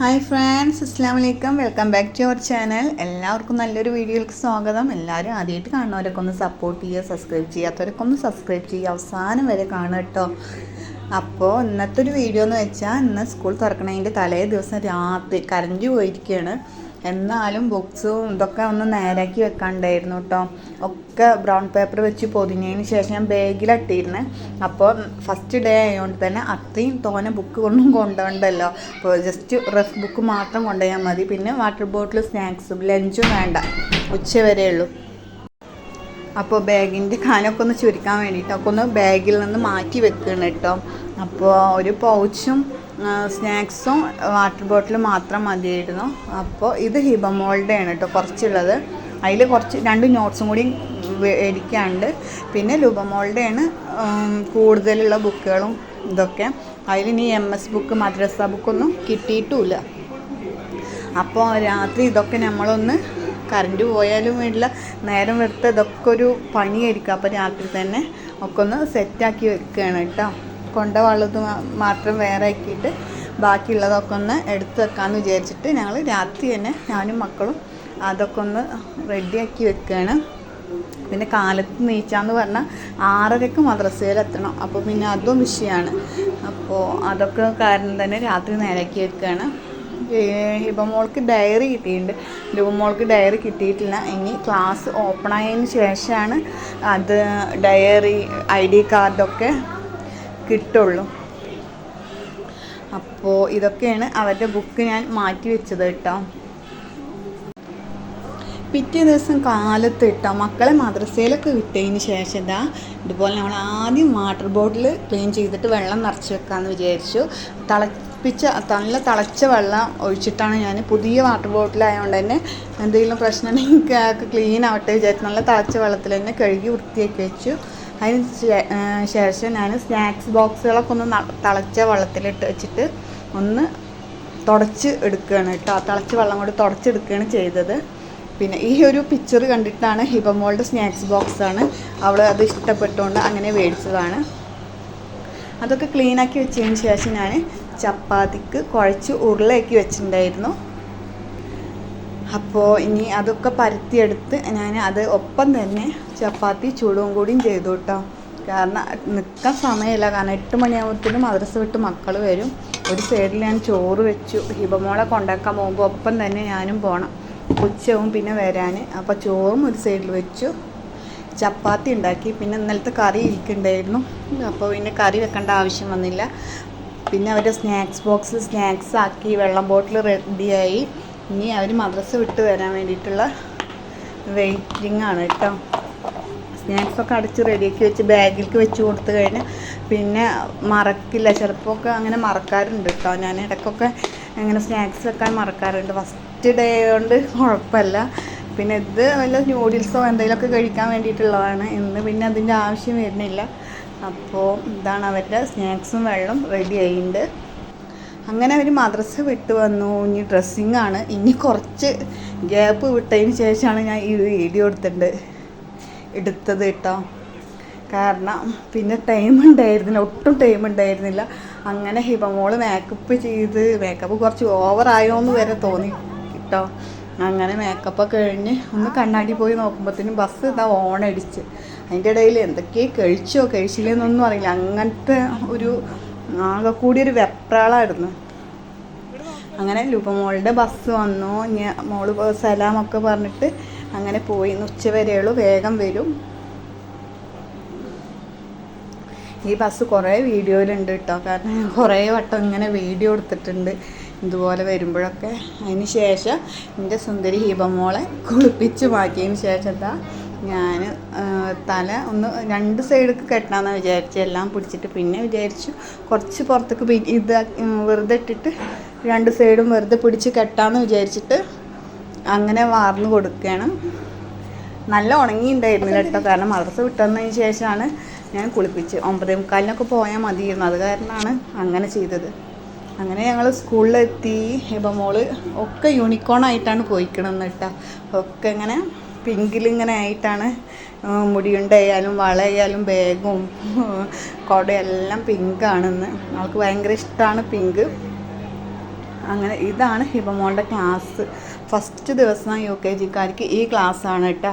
Hi friends അസ്സാം വലൈക്കും welcome back to our channel എല്ലാവർക്കും നല്ലൊരു വീഡിയോയിലേക്ക് സ്വാഗതം. എല്ലാവരും ആദ്യമായിട്ട് കാണുന്നവരൊക്കെ ഒന്ന് സപ്പോർട്ട് ചെയ്യുക സബ്സ്ക്രൈബ് ചെയ്യാത്തവരൊക്കെ ഒന്ന് സബ്സ്ക്രൈബ് ചെയ്യുക. അവസാനം വരെ കാണുക കേട്ടോ. അപ്പോൾ ഇന്നത്തെ ഒരു വീഡിയോ എന്ന് വെച്ചാൽ ഇന്ന് സ്കൂൾ തുറക്കണതിന്റെ തലേ ദിവസം രാത്രി കരഞ്ഞു പോയിരിക്കുകയാണ് എന്നാലും ബുക്സും ഇതൊക്കെ ഒന്ന് നേരാക്കി വെക്കാണ്ടായിരുന്നു കേട്ടോ ഒക്കെ ബ്രൗൺ പേപ്പർ വെച്ച് പൊതിഞ്ഞതിന് ശേഷം ഞാൻ ബാഗിലിട്ടിരുന്നു അപ്പോൾ ഫസ്റ്റ് ഡേ ആയതുകൊണ്ട് തന്നെ അത്രയും തോനെ ബുക്ക് ഒന്നും കൊണ്ടുപോകണ്ടല്ലോ അപ്പോൾ ജസ്റ്റ് റഫ് ബുക്ക് മാത്രം കൊണ്ടുപോയാൽ മതി. പിന്നെ വാട്ടർ ബോട്ടിൽ സ്നാക്സും ലഞ്ചും വേണ്ട. ഉച്ച വരെ ഉള്ളൂ. അപ്പോൾ ബാഗിന്റെ കാലമൊക്കെ ഒന്ന് ചുരുക്കാൻ വേണ്ടിയിട്ട് ഒക്കെ ഒന്ന് ബാഗിൽ നിന്ന് മാറ്റി വെക്കണം കേട്ടോ അപ്പോൾ ഒരു പൗച്ചും സ്നാക്സും വാട്ടർ ബോട്ടിലും മാത്രം മതിയായിരുന്നു. അപ്പോൾ ഇത് ഹിബമോളുടെ ആണ് കേട്ടോ കുറച്ചുള്ളത്. അതിൽ കുറച്ച് രണ്ട് നോട്ട്സും കൂടി എടുക്കാണ്ട് പിന്നെ ലുബമോളുടെ ആണ് കൂടുതലുള്ള ബുക്കുകളും ഇതൊക്കെ. അതിൽ ഇനി എം എസ് ബുക്ക് മദ്രസ ബുക്കൊന്നും കിട്ടിയിട്ടുമില്ല അപ്പോൾ രാത്രി ഇതൊക്കെ നമ്മളൊന്ന് കറണ്ട് പോയാലും വേണ്ടില്ല നേരം വെറുതെ ഇതൊക്കെ ഒരു പണിയായിരിക്കും. അപ്പോൾ രാത്രി തന്നെ ഒക്കെ ഒന്ന് സെറ്റാക്കി വെക്കുകയാണ് കേട്ടോ കൊണ്ട വള്ളത് മാത്രം വേറെ ആക്കിയിട്ട് ബാക്കിയുള്ളതൊക്കെ ഒന്ന് എടുത്ത് വെക്കാമെന്ന് വിചാരിച്ചിട്ട് ഞങ്ങൾ രാത്രി തന്നെ ഞാനും മക്കളും അതൊക്കെ ഒന്ന് റെഡിയാക്കി വെക്കുകയാണ് പിന്നെ കാലത്ത് നീച്ചാന്ന് പറഞ്ഞാൽ ആറരയ്ക്ക് മദ്രസയിലെത്തണം. അപ്പോൾ പിന്നെ അതും വിഷയമാണ് അപ്പോൾ അതൊക്കെ കാരണം തന്നെ രാത്രി നേരക്കി വെക്കുകയാണ് ഹിബമോൾക്ക് ഡയറി കിട്ടിയിട്ടുണ്ട്. ലുബമോൾക്ക് ഡയറി കിട്ടിയിട്ടില്ല. ഇനി ക്ലാസ് ഓപ്പൺ ആയതിന് ശേഷമാണ് അത് ഡയറി ഐ ഡി കാർഡൊക്കെ കിട്ടുള്ളൂ. അപ്പോൾ ഇതൊക്കെയാണ് അവരുടെ ബുക്ക് ഞാൻ മാറ്റി വെച്ചത് കേട്ടോ. പിറ്റേ ദിവസം കാലത്ത് ഇട്ടോ മക്കളെ മദ്രസയിലൊക്കെ വിട്ടതിന് ശേഷം ഇതാ ഇതുപോലെ നമ്മൾ ആദ്യം വാട്ടർ ബോട്ടിൽ ക്ലീൻ ചെയ്തിട്ട് വെള്ളം നിറച്ച് വെക്കാമെന്ന് വിചാരിച്ചു. തിളപ്പിച്ച നല്ല തിളച്ച വെള്ളം ഒഴിച്ചിട്ടാണ് ഞാൻ പുതിയ വാട്ടർ ബോട്ടിലായതുകൊണ്ട് തന്നെ എന്തെങ്കിലും പ്രശ്നമുണ്ടെങ്കിൽ ക്ലീൻ ആവട്ടെ വിചാരിച്ചു നല്ല തിളച്ച വെള്ളത്തിൽ തന്നെ കഴുകി വൃത്തിയാക്കി വെച്ചു. അതിന് ശേഷം ഞാൻ സ്നാക്സ് ബോക്സുകളൊക്കെ ഒന്ന് തിളച്ച വെള്ളത്തിലിട്ട് വെച്ചിട്ട് ഒന്ന് തുടച്ച് എടുക്കുകയാണ് കേട്ടോ. തിളച്ച വെള്ളം കൊണ്ട് തുടച്ചെടുക്കുകയാണ് ചെയ്തത്. പിന്നെ ഈ ഒരു പിക്ചർ കണ്ടിട്ടാണ് ഹിബമോളുടെ സ്നാക്സ് ബോക്സാണ് അവൾ അത് ഇഷ്ടപ്പെട്ടുകൊണ്ട് അങ്ങനെ മേടിച്ചതാണ്. അതൊക്കെ ക്ലീനാക്കി വെച്ചതിന് ശേഷം ഞാൻ ചപ്പാത്തിക്ക് കുഴച്ച് ഉരുളയാക്കി വെച്ചിട്ടുണ്ടായിരുന്നു. അപ്പോൾ ഇനി അതൊക്കെ പരത്തിയെടുത്ത് ഞാൻ അത് ഒപ്പം തന്നെ ചപ്പാത്തി ചൂടും കൂടിയും ചെയ്തു കേട്ടോ കാരണം നിൽക്കാൻ സമയമില്ല. കാരണം എട്ട് മണിയാകുമ്പോഴത്തേനും മദ്രസ വിട്ട് മക്കൾ വരും. ഒരു സൈഡിൽ ഞാൻ ചോറ് വെച്ചു. ഹിബമോളെ കൊണ്ടാക്കാൻ പോകുമ്പോൾ ഒപ്പം തന്നെ ഞാനും പോകണം ഉച്ചവും പിന്നെ വരാൻ അപ്പോൾ ചോറും ഒരു സൈഡിൽ വെച്ചു. ചപ്പാത്തി ഉണ്ടാക്കി. പിന്നെ ഇന്നലത്തെ കറി ഇരിക്കുന്നുണ്ടായിരുന്നു. അപ്പോൾ പിന്നെ കറി വെക്കേണ്ട ആവശ്യം വന്നില്ല. പിന്നെ അവരുടെ സ്നാക്സ് ബോക്സിൽ സ്നാക്സ് ആക്കി വെള്ളം ബോട്ടിൽ റെഡിയായി ഇനി അവർ മദ്രസ വിട്ട് വരാൻ വേണ്ടിയിട്ടുള്ള വെയിറ്റിംഗ് ആണ് കേട്ടോ. സ്നാക്സൊക്കെ അടച്ച് റെഡിയാക്കി വെച്ച് ബാഗിലേക്ക് വെച്ച് കൊടുത്തു കഴിഞ്ഞാൽ പിന്നെ മറക്കില്ല. ചിലപ്പോൾ ഒക്കെ അങ്ങനെ മറക്കാറുണ്ട് കേട്ടോ. ഞാൻ ഇടയ്ക്കൊക്കെ അങ്ങനെ സ്നാക്സ് വെക്കാൻ മറക്കാറുണ്ട്. ഫസ്റ്റ് ഡേ കൊണ്ട് കുഴപ്പമില്ല. പിന്നെ ഇത് വല്ല ന്യൂഡിൽസോ എന്തെങ്കിലുമൊക്കെ കഴിക്കാൻ വേണ്ടിയിട്ടുള്ളതാണ്. ഇന്ന് പിന്നെ അതിന്റെ ആവശ്യം വരുന്നില്ല. അപ്പോൾ ഇതാണ് അവരുടെ സ്നാക്സും വെള്ളം റെഡി ആയിട്ടുണ്ട്. അങ്ങനെ അവർ മദ്രസ വിട്ട് വന്നു. ഇനി ഡ്രസ്സിങ് ആണ്. ഇനി കുറച്ച് ഗ്യാപ്പ് വിട്ടതിന് ശേഷമാണ് ഞാൻ ഈ വീഡിയോ എടുത്തിട്ടുണ്ട് എടുത്തത് കേട്ടോ കാരണം പിന്നെ ടൈം ഉണ്ടായിരുന്നില്ല. ഒട്ടും ടൈം ഉണ്ടായിരുന്നില്ല. അങ്ങനെ ഹിബമോൾ മേക്കപ്പ് ചെയ്ത് മേക്കപ്പ് കുറച്ച് ഓവറായോ എന്ന് വരെ തോന്നി കേട്ടോ അങ്ങനെ മേക്കപ്പൊക്കെ കഴിഞ്ഞ് ഒന്ന് കണ്ണാടി പോയി നോക്കുമ്പോഴത്തേനും ബസ് ഇതാ ഓണടിച്ച് അതിന്റെ ഇടയിൽ എന്തൊക്കെയോ കഴിച്ചോ കഴിച്ചില്ലെന്നൊന്നും അറിയില്ല. അങ്ങനത്തെ ഒരു ആകെ കൂടി ഒരു വെപ്രാളായിരുന്നു അങ്ങനെ ലുപമോളുടെ ബസ് വന്നു. മോൾ സലാമൊക്കെ പറഞ്ഞിട്ട് അങ്ങനെ പോയി. ഉച്ച വരെയുള്ളൂ വേഗം വരും. ഈ ബസ് കുറേ വീഡിയോയിലുണ്ട് കേട്ടോ കാരണം ഞാൻ കുറേ വട്ടം ഇങ്ങനെ വീഡിയോ എടുത്തിട്ടുണ്ട്. ഇതുപോലെ വരുമ്പോഴൊക്കെ. അതിന് ശേഷം എന്റെ സുന്ദരി ഹീബമോളെ കുളിപ്പിച്ച് മാറ്റിയതിന് ശേഷം എന്താ ഞാൻ തല ഒന്ന് രണ്ട് സൈഡിലേക്ക് കെട്ടണമെന്ന് വിചാരിച്ചു. എല്ലാം പിടിച്ചിട്ട് പിന്നെ വിചാരിച്ചു കുറച്ച് പുറത്തേക്ക് ഇത് വെറുതെ ഇട്ടിട്ട് രണ്ട് സൈഡും വെറുതെ പിടിച്ച് കെട്ടാമെന്ന് വിചാരിച്ചിട്ട് അങ്ങനെ വാർന്ന് കൊടുക്കുകയാണ് നല്ല ഉണങ്ങിയിട്ടുണ്ടായിരുന്നില്ല കേട്ടോ. കാരണം മദ്രസ വിട്ടതിന് ശേഷമാണ് ഞാൻ കുളിപ്പിച്ച്. ഒമ്പതേ മുക്കാലിനൊക്കെ പോയാൽ മതിയായിരുന്നു. അത് കാരണമാണ് അങ്ങനെ ചെയ്തത്. അങ്ങനെ ഞങ്ങൾ സ്കൂളിലെത്തി. ഇപ്പം മോൾ ഒക്കെ യൂണിക്കോൺ ആയിട്ടാണ് പോയിക്കണമെന്ന് കേട്ടോ. ഒക്കെ ഇങ്ങനെ പിങ്കിലിങ്ങനെ ആയിട്ടാണ് മുടിയുണ്ടായാലും വളയായാലും ബാഗും കുടയെല്ലാം പിങ്കാണെന്ന്. അവൾക്ക് ഭയങ്കര ഇഷ്ടമാണ് പിങ്ക്. അങ്ങനെ ഇതാണ് ഹിബമോളുടെ ക്ലാസ്. ഫസ്റ്റ് ദിവസം യു കെ ജിക്കാർക്ക് ഈ ക്ലാസ്സാണ് കേട്ടോ.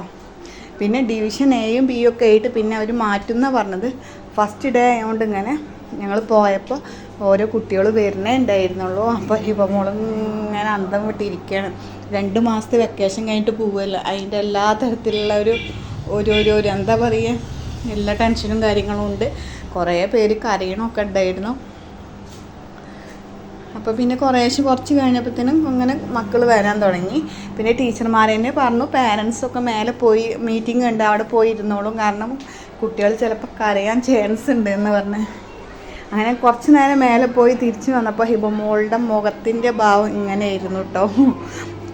പിന്നെ ഡിവിഷൻ എയും ബിയും ഒക്കെ ആയിട്ട് പിന്നെ അവർ മാറ്റുന്ന പറഞ്ഞത്. ഫസ്റ്റ് ഡേ ആയതുകൊണ്ട് ഇങ്ങനെ ഞങ്ങൾ പോയപ്പോൾ ഓരോ കുട്ടികൾ വരുന്നേ ഉണ്ടായിരുന്നുള്ളൂ. അപ്പോൾ ഹിബമോളും ഇങ്ങനെ അന്തം വിട്ടിരിക്കുകയാണ് രണ്ട് മാസത്തെ വെക്കേഷൻ കഴിഞ്ഞിട്ട് പോവുമല്ലോ അതിന്റെ എല്ലാ തരത്തിലുള്ള ഒരു ഒരു ഒരു ഒരു എന്താ പറയുക എല്ലാ ടെൻഷനും കാര്യങ്ങളും ഉണ്ട്. കുറേ പേര് കരയണമൊക്കെ ഉണ്ടായിരുന്നു. അപ്പോൾ പിന്നെ കുറേശ്ശെ കുറച്ച് കഴിഞ്ഞപ്പോഴത്തേനും അങ്ങനെ മക്കൾ വരാൻ തുടങ്ങി. പിന്നെ ടീച്ചർമാർ തന്നെ പറഞ്ഞു പാരൻസൊക്കെ മേലെ പോയി മീറ്റിംഗ് ഉണ്ട്. അവിടെ പോയി ഇരുന്നോളും കാരണം കുട്ടികൾ ചിലപ്പോൾ കരയാൻ ചാൻസ് ഉണ്ട് എന്ന് പറഞ്ഞ്. അങ്ങനെ കുറച്ച് നേരം മേലെ പോയി തിരിച്ചു വന്നപ്പോൾ ഹിബമോളുടെ മുഖത്തിന്റെ ഭാവം ഇങ്ങനെയായിരുന്നു കേട്ടോ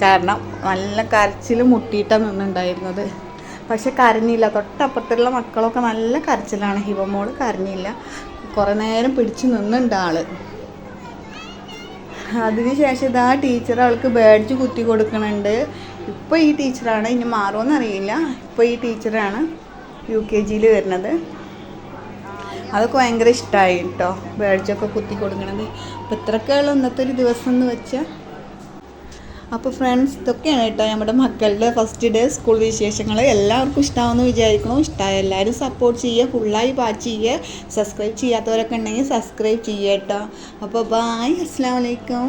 കാരണം നല്ല കരച്ചിൽ മുട്ടിയിട്ടാണ് നിന്നുണ്ടായിരുന്നത് പക്ഷെ കരഞ്ഞില്ല. തൊട്ടപ്പുറത്തുള്ള മക്കളൊക്കെ നല്ല കരച്ചിലാണ്. ഹിബമോൾ കരഞ്ഞില്ല. കുറേ നേരം പിടിച്ചു നിന്നുണ്ട് ആൾ. അതിനുശേഷം ഇതാ ടീച്ചർ അവൾക്ക് ബേഡ്ജ് കുത്തി കൊടുക്കണുണ്ട് ഇപ്പോൾ ഈ ടീച്ചറാണ്. ഇനി മാറുമെന്നറിയില്ല ഇപ്പോൾ ഈ ടീച്ചറാണ് യു കെ ജിയിൽ വരുന്നത്. അതൊക്കെ ഭയങ്കര ഇഷ്ടമായി കേട്ടോ ബാഡ്ജൊക്കെ കുത്തി കൊടുക്കണത്. അപ്പോൾ ഇത്രയൊക്കെയുള്ള ഇന്നത്തെ ഒരു ദിവസം എന്ന് വെച്ചാൽ അപ്പോൾ ഫ്രണ്ട്സ് ഇതൊക്കെയാണ് കേട്ടോ നമ്മുടെ മക്കളുടെ ഫസ്റ്റ് ഡേ സ്കൂൾ വിശേഷങ്ങൾ എല്ലാവർക്കും ഇഷ്ടമാവുമെന്ന് വിചാരിക്കണം. ഇഷ്ടമായ എല്ലാവരും സപ്പോർട്ട് ചെയ്യുക ഫുള്ളായി വാച്ച് ചെയ്യുക സബ്സ്ക്രൈബ് ചെയ്യാത്തവരൊക്കെ ഉണ്ടെങ്കിൽ സബ്സ്ക്രൈബ് ചെയ്യുക കേട്ടോ അപ്പോൾ ബായ് അസ്സാം വലൈക്കും